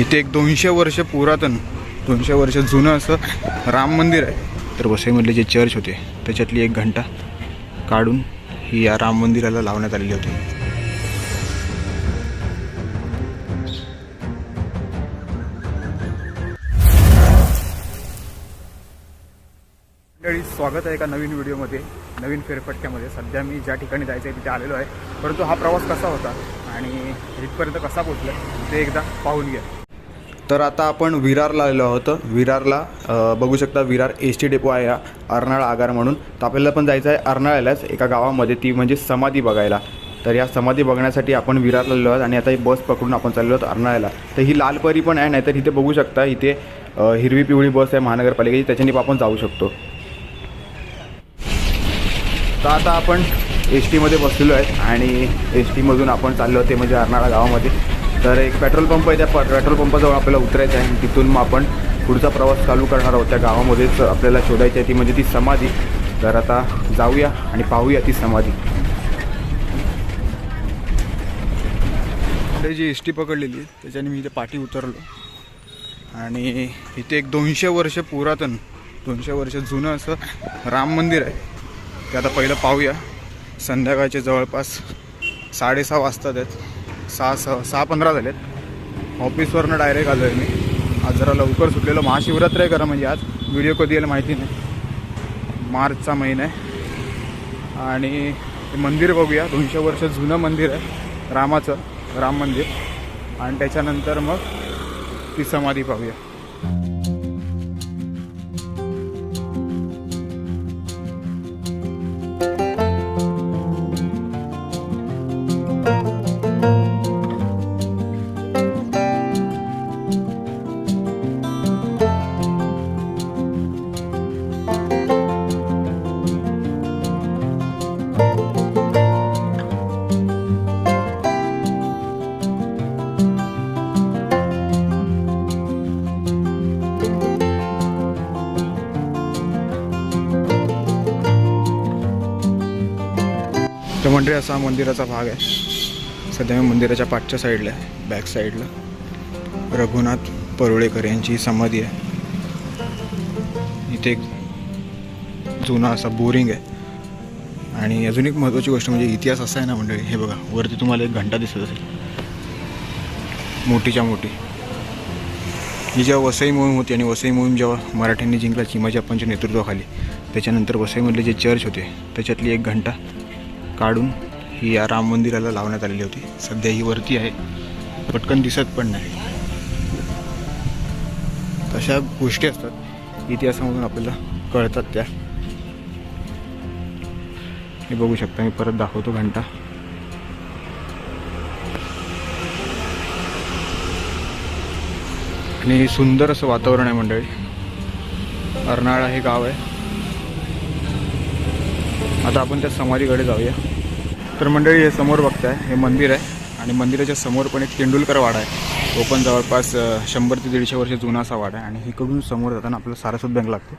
इथे एक दोनशे वर्ष पुरातन दोनशे वर्ष जुनं असं राम मंदिर आहे. तर वसईमधले जे चर्च होते त्याच्यातली एक घंटा काढून ही या राम मंदिराला लावण्यात आलेली होती. स्वागत आहे एका नवीन व्हिडिओमध्ये नवीन फेरफटक्यामध्ये. सध्या मी ज्या ठिकाणी जायचं आहे तिथे आलेलो आहे. परंतु हा प्रवास कसा होता आणि इथपर्यंत कसा पोचला ते एकदा पाहून घ्या. तर आता आपण विरारला आलेलो आहोत. विरारला बघू शकता विरार एस टी डेपो आहे या अर्नाळ आगार म्हणून. तर आपल्याला पण जायचं आहे अर्नाळ्यालाच एका गावामध्ये ती म्हणजे समाधी बघायला. तर या समाधी बघण्यासाठी आपण विरारला आलेलो आहोत आणि आता ही बस पकडून आपण चाललो आहोत अर्नाळ्याला. तर ही लालपरी पण आहे नाहीतर इथे बघू शकता इथे हिरवी पिवळी बस आहे महानगरपालिकेची त्याच्याने आपण जाऊ शकतो. तर आता आपण एस टीमध्ये बसलेलो आहे आणि एस टीमधून आपण चाललो ते म्हणजे अर्नाळा गावामध्ये. तर एक पेट्रोल पंप आहे त्या प- पेट्रोल पंपाजवळ आपल्याला उतरायचं आहे. तिथून मग आपण पुढचा प्रवास चालू करणार आहोत. त्या गावामध्येच आपल्याला शोधायची आहे ती म्हणजे ती समाधी. तर आता जाऊया आणि पाहूया ती समाधी. जी एस टी पकडलेली त्याच्याने मी इथे पाठी उतरलो. आणि इथे एक दोनशे वर्ष पुरातन दोनशे वर्ष जुनं असं राम मंदिर आहे. ते आता पहिलं पाहूया. संध्याकाळच्या जवळपास साडेसहा वाजतात आहेत सहा सहा सहा पंधरा झालेत. ऑफिसवरनं डायरेक्ट आलो आहे मी. आज जरा लवकर सुटलेलो. महाशिवरात्र आहे खरं म्हणजे आज. व्हिडिओ कधी येईल माहिती नाही. मार्चचा महिना आहे. आणि ते मंदिर बघूया. दोनशे वर्ष जुनं मंदिर आहे. रामाचं राम मंदिर. आणि त्याच्यानंतर मग ती समाधी पाहूया. मंडळी असा हा मंदिराचा भाग आहे. सध्या मी मंदिराच्या पाठच्या साईडला आहे बॅक साईडला. रघुनाथ परुळेकर यांची समाधी आहे. इथे एक जुना असा बोरिंग आहे. आणि अजून एक महत्त्वाची गोष्ट म्हणजे इतिहास असा आहे ना मंडळी हे बघा वरती तुम्हाला एक घंटा दिसत असेल. मोठीच्या मोठी. ही जेव्हा वसई मोहीम होती आणि वसई मोहीम जेव्हा मराठ्यांनी जिंकला चिमाजी अप्पांच्या नेतृत्वाखाली त्याच्यानंतर वसईमधले जे चर्च होते त्याच्यातली एक घंटा काढून ही या राम मंदिराला लावण्यात आलेली होती. सध्या ही वरती आहे. पटकन दिसत पण नाही. तशा गोष्टी असतात. इतिहासामधून आपल्याला कळतात त्या. हे बघू शकता मी परत दाखवतो घंटा. आणि सुंदर असं वातावरण आहे मंडळी. अर्नाळा हे गाव आहे. आता आपण त्या समाधीकडे जाऊया. तर मंडळी हे समोर बघताय हे मंदिर आहे आणि मंदिराच्या समोर पण एक तेंडुलकर वाडा आहे. तो पण जवळपास शंभर ते दीडशे वर्ष जुना असा वाडा आहे आणि इकडून समोर जाताना आपल्याला सारस्वत बँक लागते.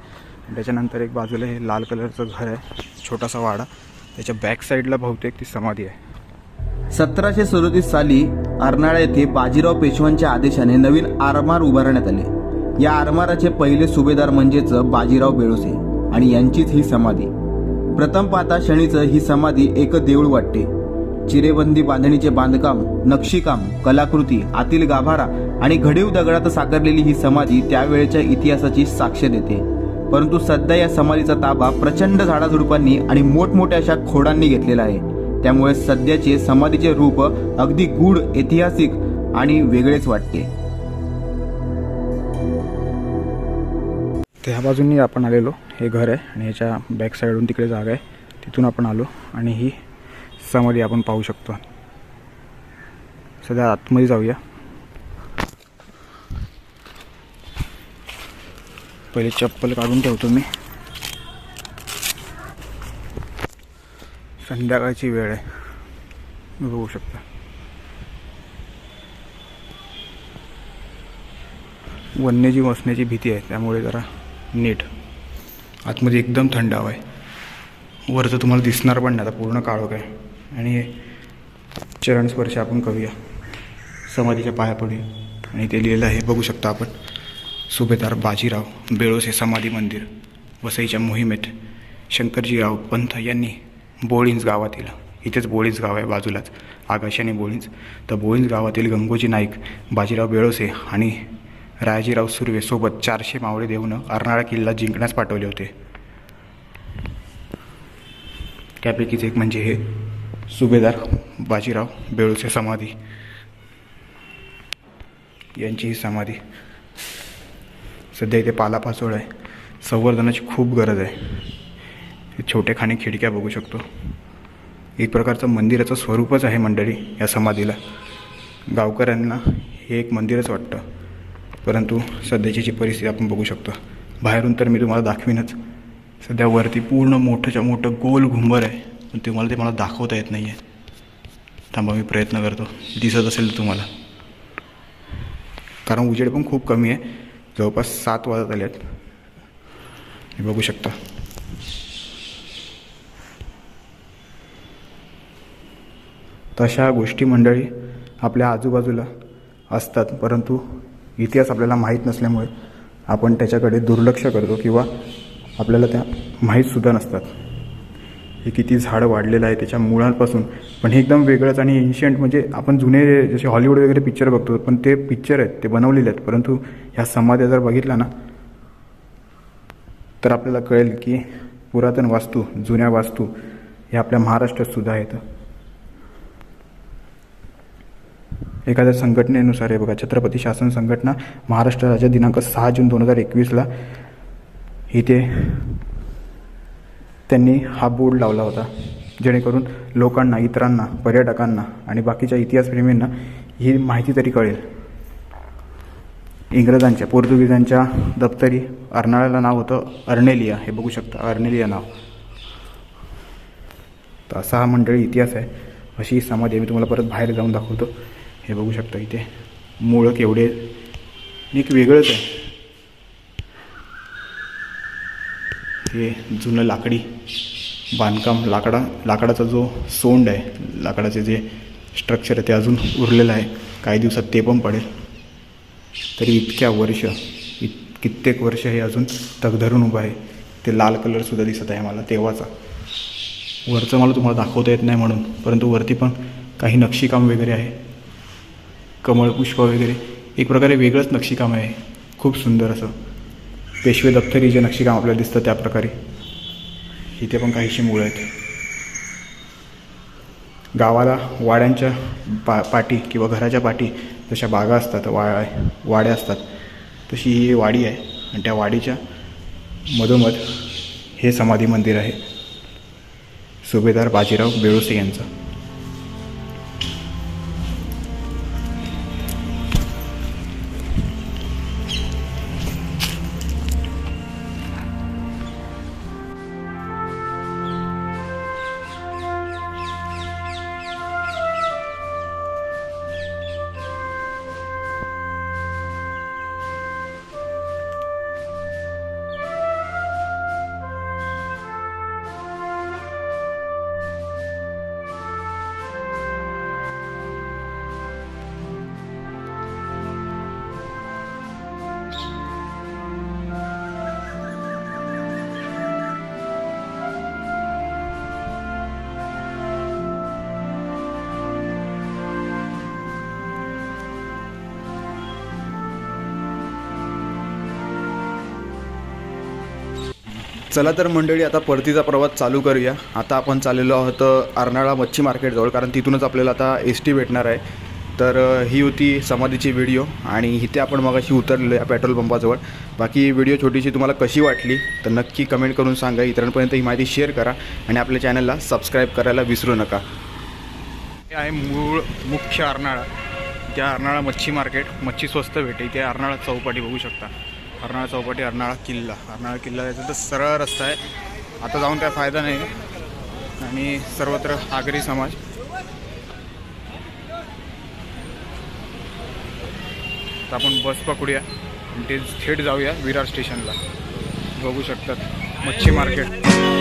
त्याच्यानंतर एक बाजूला हे लाल कलरचं घर आहे छोटासा वाडा. त्याच्या बॅक साईडला बहुतेक ती समाधी आहे. सतराशे सदोतीस साली अर्नाळा येथे बाजीराव पेशव्यांच्या आदेशाने नवीन आरमार उभारण्यात आले. या आरमाराचे पहिले सुभेदार म्हणजेच बाजीराव बेळुसे आणि यांचीच ही समाधी. प्रथम पाहता शनीचं ही समाधी एक देऊळ वाटते. चिरेबंदी बांधणीचे बांधकाम नक्षीकाम कलाकृती आतील गाभारा आणि घडीव दगडात साकारलेली ही समाधी त्यावेळेच्या इतिहासाची साक्ष देते. परंतु सध्या या समाधीचा ताबा प्रचंड झाडाझुडपांनी आणि मोठमोठ्या अशा खोडांनी घेतलेला आहे. त्यामुळे सध्याचे समाधीचे रूप अगदी गूढ ऐतिहासिक आणि वेगळेच वाटते. त्या बाजूनी आपण आलेलो. हे घर आहे आणि ह्याच्या बॅक साईडहून तिकडे जागा आहे. तिथून आपण आलो आणि ही समाधी आपण पाहू शकतो. सध्या आतमध्ये जाऊया. पहिले चप्पल काढून ठेवतो मी. संध्याकाळची वेळ आहे. तुम्ही बघू शकता. वन्यजीव असण्याची भीती आहे त्यामुळे जरा नीट. आतमध्ये एकदम थंड हवा आहे. वरचं तुम्हाला दिसणार पण नाही आता पूर्ण काळोख आहे आणि हे चरणस्पर्श आपण करूया. समाधीच्या पाया पडूया आणि ते लिहिलेलं आहे बघू शकता आपण. सुभेदार बाजीराव बेळोसे समाधी मंदिर वसईच्या मोहिमेत शंकरजीराव पंथ यांनी बोळींज गावातील इथेच बोळींज गाव आहे बाजूलाच आगाशी आणि बोळींज. तर बोळींज गावातील गंगोजी नाईक बाजीराव बेळोसे आणि रायाजीराव सुर्वेसोबत चारशे मावळे देऊन अर्नाळा किल्ला जिंकण्यास पाठवले होते. त्यापैकीच एक म्हणजे हे सुभेदार बाजीराव बेळूचे समाधी. यांची ही समाधी. सध्या इथे पालापाचोळ आहे. संवर्धनाची खूप गरज आहे. हे छोटे खिडक्या बघू शकतो. एक प्रकारचं मंदिराचं स्वरूपच आहे मंडळी या समाधीला. गावकऱ्यांना हे एक मंदिरच वाटतं. परंतु सध्याची जी परिस्थिती आपण बघू शकतो बाहेरून तर मी तुम्हाला दाखवीनच. सध्या वरती पूर्ण मोठंच्या मोठं गोल घुंबर आहे पण तुम्हाला ते मला दाखवता येत नाही आहे थांबा मी प्रयत्न करतो. दिसत असेल तर तुम्हाला. कारण उजेड पण खूप कमी आहे. जवळपास सात वाजत आले आहेत बघू शकता. तशा गोष्टी मंडळी आपल्या आजूबाजूला असतात परंतु इतिहास आपल्याला माहीत नसल्यामुळे आपण त्याच्याकडे दुर्लक्ष करतो किंवा आपल्याला त्या माहीतसुद्धा नसतात. हे किती झाडं वाढलेलं आहे त्याच्या मुळांपासून. पण हे एकदम वेगळंच आणि एन्शियंट म्हणजे आपण जुने जसे हॉलिवूड वगैरे पिक्चर बघतो पण ते पिक्चर आहेत ते बनवलेले आहेत. परंतु ह्या समाध्या जर बघितला ना तर आपल्याला कळेल की पुरातन वास्तू जुन्या वास्तू हे आपल्या महाराष्ट्रात सुद्धा आहेत. एखाद्या संघटनेनुसार आहे बघा छत्रपती शासन संघटना महाराष्ट्र राज्य दिनांक सहा जून दोन हजार एकवीसला इथे त्यांनी हा बोर्ड लावला होता जेणेकरून लोकांना इतरांना पर्यटकांना आणि बाकीच्या इतिहासप्रेमींना ही माहिती तरी कळेल. इंग्रजांच्या पोर्तुगीजांच्या दप्तरी अर्नाळ्याला नाव होतं अर्नेलिया हे बघू शकता अर्नेलिया नाव. तर असा हा मंडळी इतिहास आहे अशी समाधी मी तुम्हाला परत बाहेर जाऊन दाखवतो. हे बघू शकता इथे. मुळं केवढे एक वेगळंच आहे. हे जुनं लाकडी बांधकाम लाकडा लाकडाचा जो सोंड आहे लाकडाचे जे स्ट्रक्चर आहे ते अजून उरलेलं आहे. काही दिवसात ते पण पडेल. तरी इतक्या वर्ष इत कित्येक वर्ष हे अजून तग धरून उभं आहे. ते लाल कलरसुद्धा दिसत आहे मला तेव्हाचा. वरचं मला तुम्हाला दाखवता येत नाही म्हणून परंतु वरती पण काही नक्षीकाम वगैरे आहे. कमळपुष्प वगैरे. एक प्रकारे वेगळंच नक्षीकाम आहे. खूप सुंदर असं. पेशवे दप्तरी जे नक्षीकाम आपल्याला दिसतं त्या प्रकारे. इथे पण काहीशी मुळं आहेत. गावाला वाड्यांच्या पा पाठी किंवा घराच्या पाठी जशा बागा असतात वा वाड्या असतात तशी ही वाडी आहे. आणि त्या वाडीच्या मधोमध हे समाधी मंदिर आहे. सुभेदार बाजीराव बेळुसे यांचं. चला तर मंडळी आता परतीचा प्रवास चालू करूया. आता आपण चाललेलो आहोत अर्नाळा मच्छी मार्केटजवळ कारण तिथूनच आपल्याला आता एस टी भेटणार आहे. तर ही होती समाधीची व्हिडिओ आणि इथे आपण मगाशी उतरलेलो या पेट्रोल पंपाजवळ. बाकी व्हिडिओ छोटीशी तुम्हाला कशी वाटली तर नक्की कमेंट करून सांगा. इतरांपर्यंत ही माहिती शेअर करा आणि आपल्या चॅनलला सबस्क्राईब करायला विसरू नका. हे आहे मूळ मुख्य अर्नाळा त्या अर्नाळा मच्छी मार्केट मच्छी स्वस्त भेटे इथे अर्नाळा चौपाटी बघू शकता. अर्नाळा चौपाटी अर्नाळा किल्ला. अर्नाळा किल्ला याचा तर सरळ रस्ता आहे. आता जाऊन काय फायदा नाही. आणि सर्वत्र आगरी समाज. तर आपण बस पकडूया. आणि ते थेट जाऊया विरार स्टेशनला. बघू शकतात मच्छी मार्केट.